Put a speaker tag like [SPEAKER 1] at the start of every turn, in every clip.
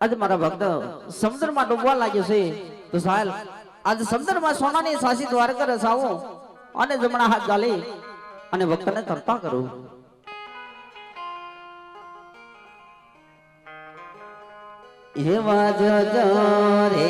[SPEAKER 1] આજ મારા ભક્ત સમુદ્રમાં ડૂબવા લાગ્યો છે. તો સાહેલ આજ સમુદ્રમાં સોનાની સાસી દ્વારકા રસાવો અને જમણા હાથ ગાલી અને ભક્તને તરતા કરો. એવા જો રે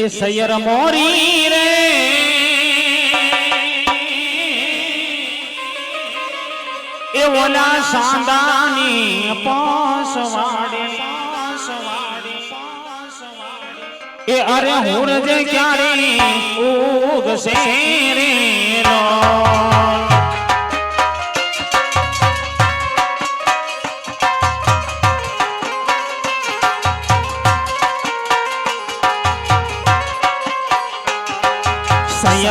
[SPEAKER 2] એ સૈયર મોરી રે. એ ઓલા સાંદાની પાસ એ અરે હુર જે ક્યારે ઉગશે રે રો.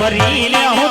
[SPEAKER 2] ભરીને હું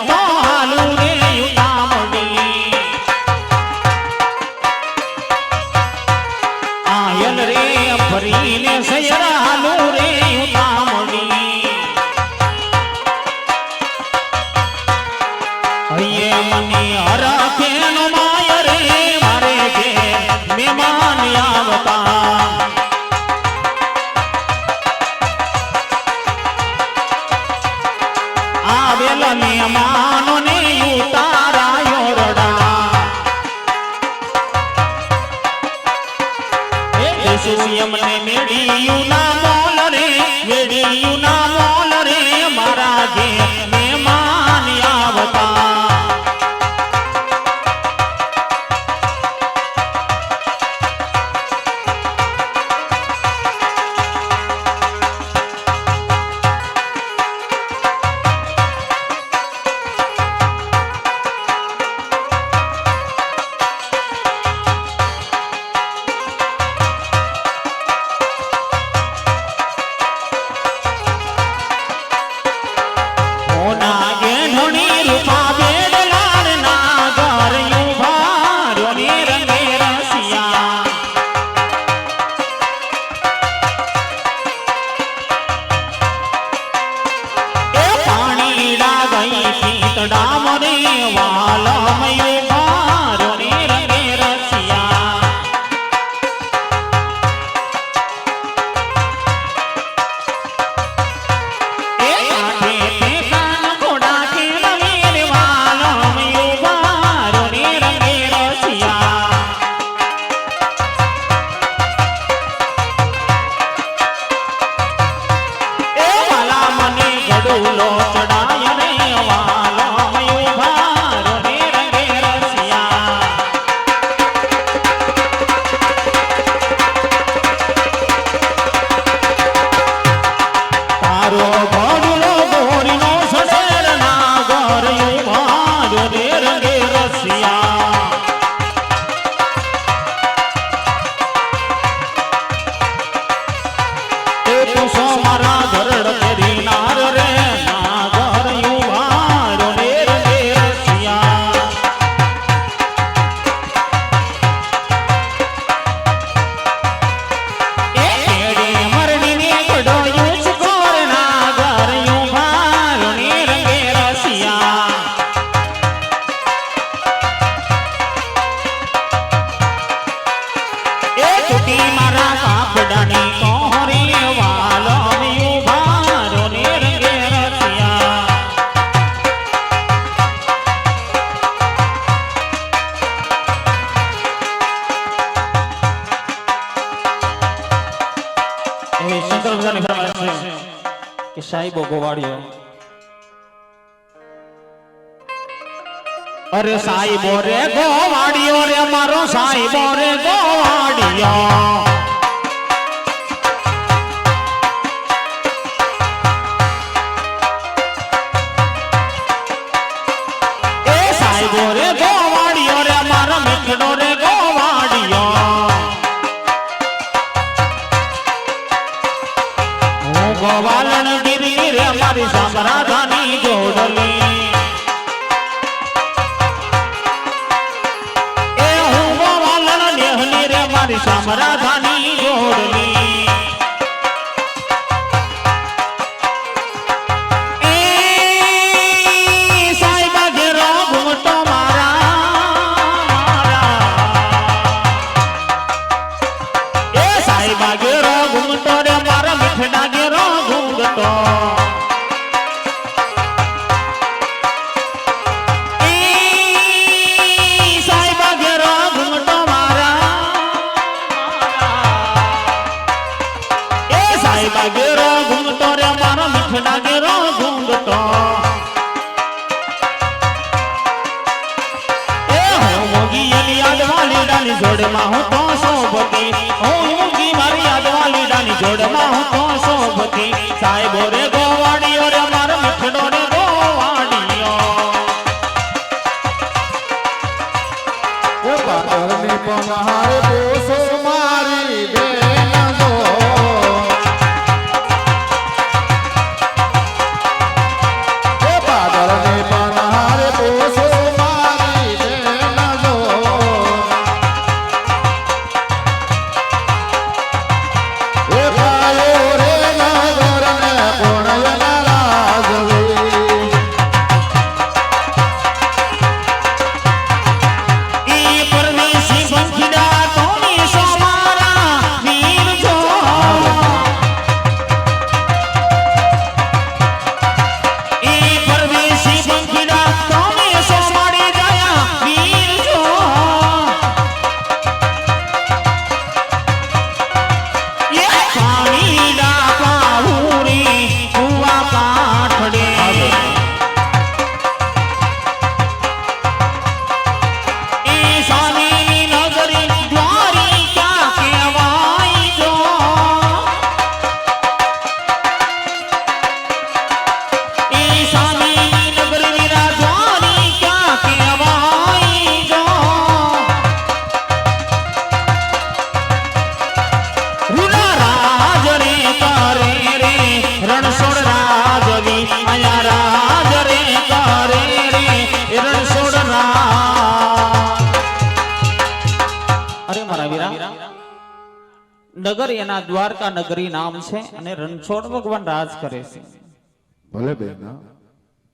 [SPEAKER 2] ભગવાન છે. કે સાહેબો ગોવાળ્યો અરે સાહેબો રે ગોવાળ્યો રે મારો સાહેબો રે ગોવાળ્યો श्यामराधानी जोडली. જોડમાં હું તો સોભતી હું મૂકી મારી યાદવા લીડાની જોડમાં હું તો સોભતી સાહેબો રે ગોવાડીઓ રે, મારો મીઠડો રે ગોવાડીઓ પહાડ ને પહાડ નગર એના દ્વારકા નગરી નામ છે અને રણછોડ ભગવાન રાજ કરે છે.
[SPEAKER 3] ભલે બેન